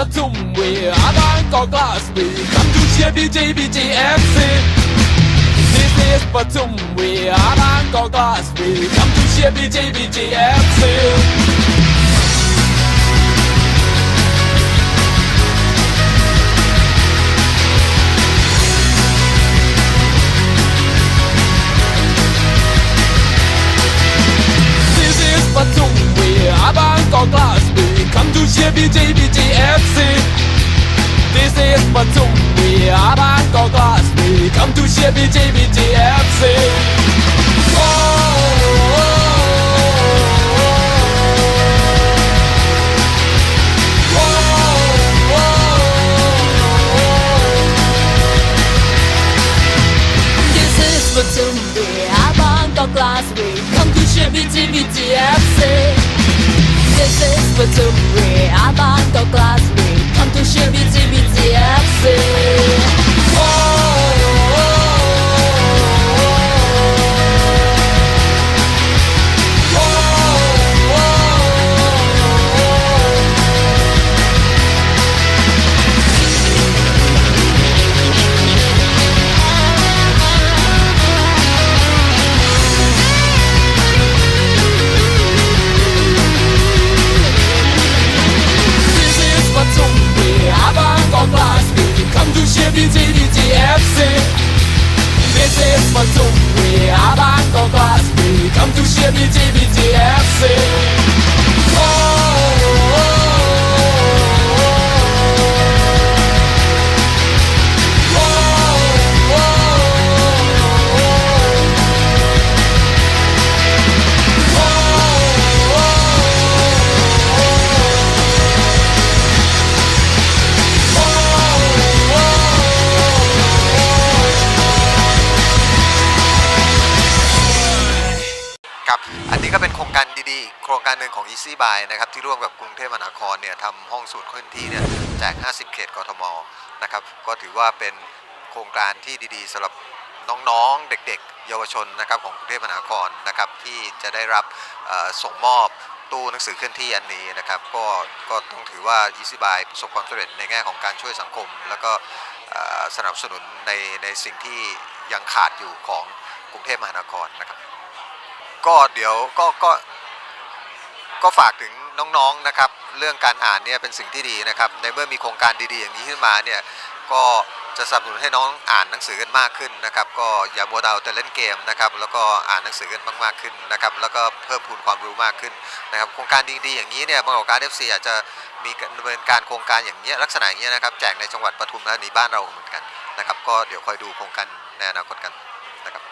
ปทุมวีอาบางกอกลาสบีคัมทูเชียร์บีจีบีจีเอฟซี This is ปทุมวีอาบางกอกลาสบีคัมทูเชียร์บีจีบีจีเอฟซี for Tony Arbejde går græsne Kom du Chevy JVDFC oh, oh, oh. Glasgow, come to Chevy TVDFC. This is for Tumri, I'm on the glass. FC This is for two, we arbeiten auf was, we come to share ดีโครงการหนึ่งของ Easy Buy นะครับที่ร่วมกับกรุงเทพมหานครเนี่ยทำห้องสูตรเคลื่อนที่เนี่ยแจก 50 เขตกทมนะครับก็ถือว่าเป็นโครงการที่ดีๆสำหรับน้องๆ เด็กๆ เยาวชนนะครับของกรุงเทพมหานครนะครับที่จะได้รับส่งมอบตู้หนังสือเคลื่อนที่อันนี้นะครับก็ก็ต้องถือว่า Easy Buy ประสบความสำเร็จในแง่ของการช่วยสังคม แล้วก็สนับสนุนในในสิ่งที่ยังขาดอยู่ของกรุงเทพมหานครนะครับก็เดี๋ยวก็ก็ ก็ฝากถึงน้องๆนะครับเรื่องการอ่านเนี่ยเป็นสิ่งที่ดีนะครับในเมื่อมีโครงการดีๆอย่างนี้ขึ้นมาเนี่ยก็จะสนับสนุนให้น้องอ่านหนังสือกันมากขึ้นนะครับก็อย่ามัวเอาแต่เล่นเกมนะครับแล้วก็อ่านหนังสือกันมากๆขึ้นนะครับแล้วก็เพิ่มพูนความรู้มากขึ้นนะครับโครงการดีๆอย่างนี้เนี่ยบางกอกการเอฟซีอาจจะมีดำเนินการโครงการอย่างเงี้ลักษณะอย่างเงี้นะครับแจกในจังหวัดปทุมธานีบ้านเราเหมือนกันนะครับก็เดี๋ยวคอยดูโครงการในอนาคตกันนะครับ